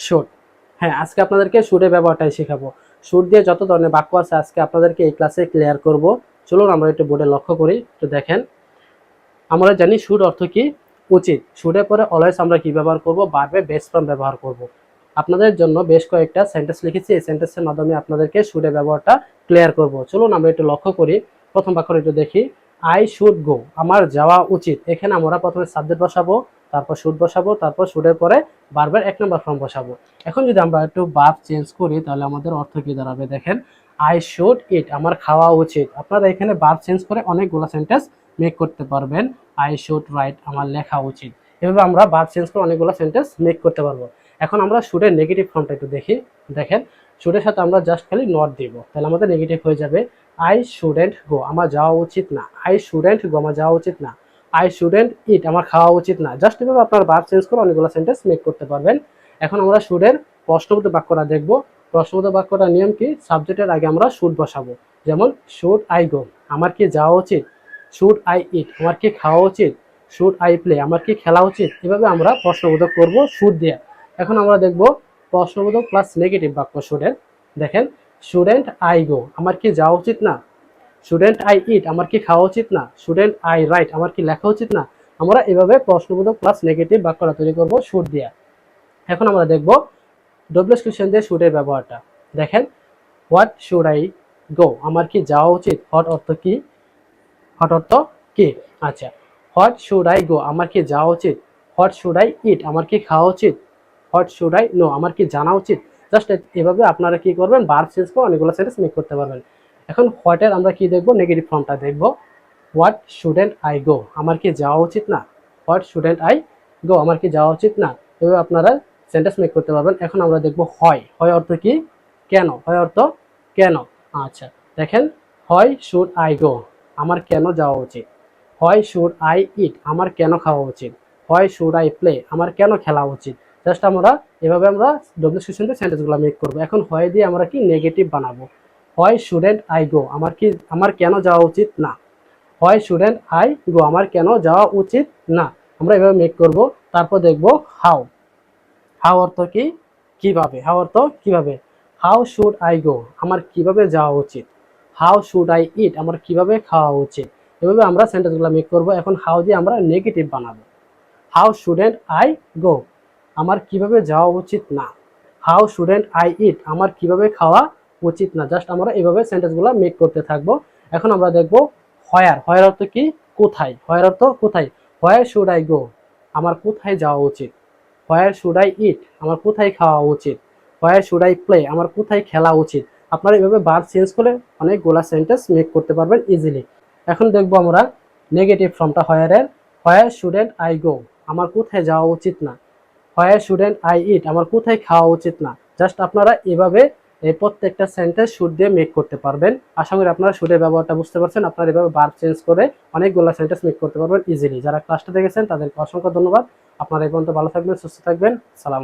Shoot হ্যাঁ আজকে আপনাদেরকে শুটের ব্যবহারটাই শেখাবো। শুট দিয়ে যত ধরনের বাক্য আছে আজকে আপনাদেরকে এই ক্লাসে ক্লিয়ার করব। চলুন আমরা একটু বোর্ডে লক্ষ্য করি, একটু দেখেন। আমরা জানি শুট অর্থ কি? উচিত। শুটের পরে অলওয়েজ আমরা কি ব্যবহার করব? বারবে বেস ফর্ম ব্যবহার করব। আপনাদের জন্য বেশ কয়েকটা সেন্টেন্স লিখেছি। এই সেন্টেন্সের মাধ্যমে আপনাদেরকে শুটের ব্যবহারটা ক্লিয়ার করব। চলুন আমরা একটু লক্ষ্য করি। প্রথম বাক্যটা একটু দেখি। আই শুড গো আমার যাওয়া উচিত। এখানে আমরা প্রথমে সাবজেক্ট বসাবো। তারপর শুট বসাবো, তারপর শুটের পরে বারবার এক নম্বর ফর্ম বসাবো। এখন যদি আমরা একটু বাপ চেঞ্জ করি, তাহলে আমাদের অর্থ কি দাঁড়াবে দেখেন? আই শুড ইট আমার খাওয়া উচিত। আপনারা এখানে বাপ চেঞ্জ করে অনেকগুলো সেন্টেন্স মেক করতে পারবেন। আই শুড রাইট আমার লেখা উচিত। এভাবে আমরা বাপ চেঞ্জ করে অনেকগুলো সেন্টেন্স মেক করতে পারব। এখন আমরা শুটের নেগেটিভ ফর্মটা একটু দেখি। দেখেন শুটের সাথে আমরা জাস্ট খালি নট দিব। তাহলে আমাদের নেগেটিভ হয়ে যাবে আই শুডেন্ট গো আমার যাওয়া উচিত না। আই শুডেন্ট গো আমার যাওয়া উচিত না। আই শুডেন্ট ইট আমার খাওয়া উচিত না। জাস্ট এভাবে আপনার ভার্ব চেঞ্জ করে অনেকগুলো সেন্টেন্স মেক করতে পারবেন। এখন আমরা শুডের প্রশ্নবোধ বাক্যটা দেখব। প্রশ্নবোধ বাক্যটার নিয়ম কি? সাবজেক্টের আগে আমরা শুড বসাবো। যেমন শুড আই গো আমার কি যাওয়া উচিত? শুড আই ইট আমার কি খাওয়া উচিত? শুড আই প্লে আমার কি খেলা উচিত? এভাবে আমরা প্রশ্নবোধক করব শুড দিয়ে। এখন আমরা দেখব প্রশ্নবোধক প্লাস নেগেটিভ বাক্য শুডের দেখেন শুডেন্ট আই গো আমার কি যাওয়া উচিত না? স্টুডেন্ট আই ইট আমার কি খাওয়া উচিত না? স্টুডেন্ট আই রাইট আমার কি লেখা উচিত না? আমরা এভাবে প্রশ্নবোধক প্লাস নেগেটিভ বাক্যটা তৈরি করব শুট দিয়া। এখন আমরা দেখব ডব্লিউএস কোয়েশ্চেন দিয়ে শুটের ব্যবহারটা। দেখেন হোয়াট শুড আই গো আমার কি যাওয়া উচিত? হট অর্থ কি? হট অর্থ কি? আচ্ছা হোয়াট শুড আই গো আমার কি যাওয়া উচিত? হোয়াট শুড আই ইট আমার কি খাওয়া উচিত? হোয়াট শুড আই নো আমার কি জানা উচিত? জাস্ট এভাবে আপনারা কি করবেন বার চেঞ্জ করে অনেকগুলো সেন্টেন্স মেক করতে পারবেন। এখন হোয়াটের আমরা কি দেখব? নেগেটিভ ফর্মটা দেখব। হোয়াট স্টুডেন্ট আই গো আমার কি যাওয়া উচিত না? হোয়াট স্টুডেন্ট আই গো আমার কি যাওয়া উচিত না? এভাবে আপনারা সেন্টেন্স মেক করতে পারবেন। এখন আমরা দেখব হয়। হয় অর্থ কি? কেন? হয় অর্থ কেন? আচ্ছা দেখেন। হয় শুড আই গো আমার কেন যাওয়া উচিত? হয় শুড আই ইট আমার কেন খাওয়া উচিত? হয় শুড আই প্লে আমার কেন খেলা উচিত? জাস্ট আমরা এভাবে আমরা ডব্লিউ সেশনতে সেন্টেন্সগুলো মেক করব। এখন হয় দিয়ে আমরা কি নেগেটিভ বানাবো? হয় স্টুডেন্ট আই গো আমার কি, আমার কেন যাওয়া উচিত? না। হয় স্টুডেন্ট আই গো আমার কেন যাওয়া উচিত? না। আমরা এভাবে মেক করব। তারপর দেখব হাউ হাউ অর্থ কি? কীভাবে? হাউ অর্থ কীভাবে? হাউ শুড আই গো আমার কীভাবে যাওয়া উচিত? হাউ শুড আই ইট আমার কীভাবে খাওয়া উচিত? এভাবে আমরা সেন্টেন্সগুলো মেক করব। এখন হাউ দিয়ে আমরা নেগেটিভ বানাবো। হাউ স্টুডেন্ট আই গো আমার কীভাবে যাওয়া উচিত? না। হাউ স্টুডেন্ট আই ইট আমার কীভাবে খাওয়া উচিত না। জাস্ট আমরা এভাবে সেন্টেন্সগুলো মেক করতে থাকব। এখন আমরা দেখব হয়ার হয়ার অর্থ কি? কোথায়? হয়ার অর্থ কোথায়? হোয়ার শুড আই গো আমার কোথায় যাওয়া উচিত? হোয়ার শুড আই ইট আমার কোথায় খাওয়া উচিত? হোয়ার শুড আই প্লে আমার কোথায় খেলা উচিত? আপনারা এভাবে বার চেঞ্জ করে অনেকগুলা সেন্টেন্স মেক করতে পারবেন ইজিলি এখন দেখব আমরা নেগেটিভ ফর্মটা হয়ারের হোয়ার শুডেন্ট আই গো আমার কোথায় যাওয়া উচিত না। হোয়ার শুডেন্ট আই ইট আমার কোথায় খাওয়া উচিত না। জাস্ট আপনারা এভাবে এই প্রত্যেকটা সেন্টেন্স সুর দিয়ে মেক করতে পারবেন। আশা করি আপনারা সুরের ব্যবহারটা বুঝতে পারছেন। আপনারা এভাবে বার চেঞ্জ করে অনেকগুলো সেন্টেন্স মেক করতে পারবেন ইজিলি যারা ক্লাসটা দেখেছেন, তাদেরকে অসংখ্য ধন্যবাদ। আপনারা এই পর্যন্ত ভালো থাকবেন, সুস্থ থাকবেন। সালাম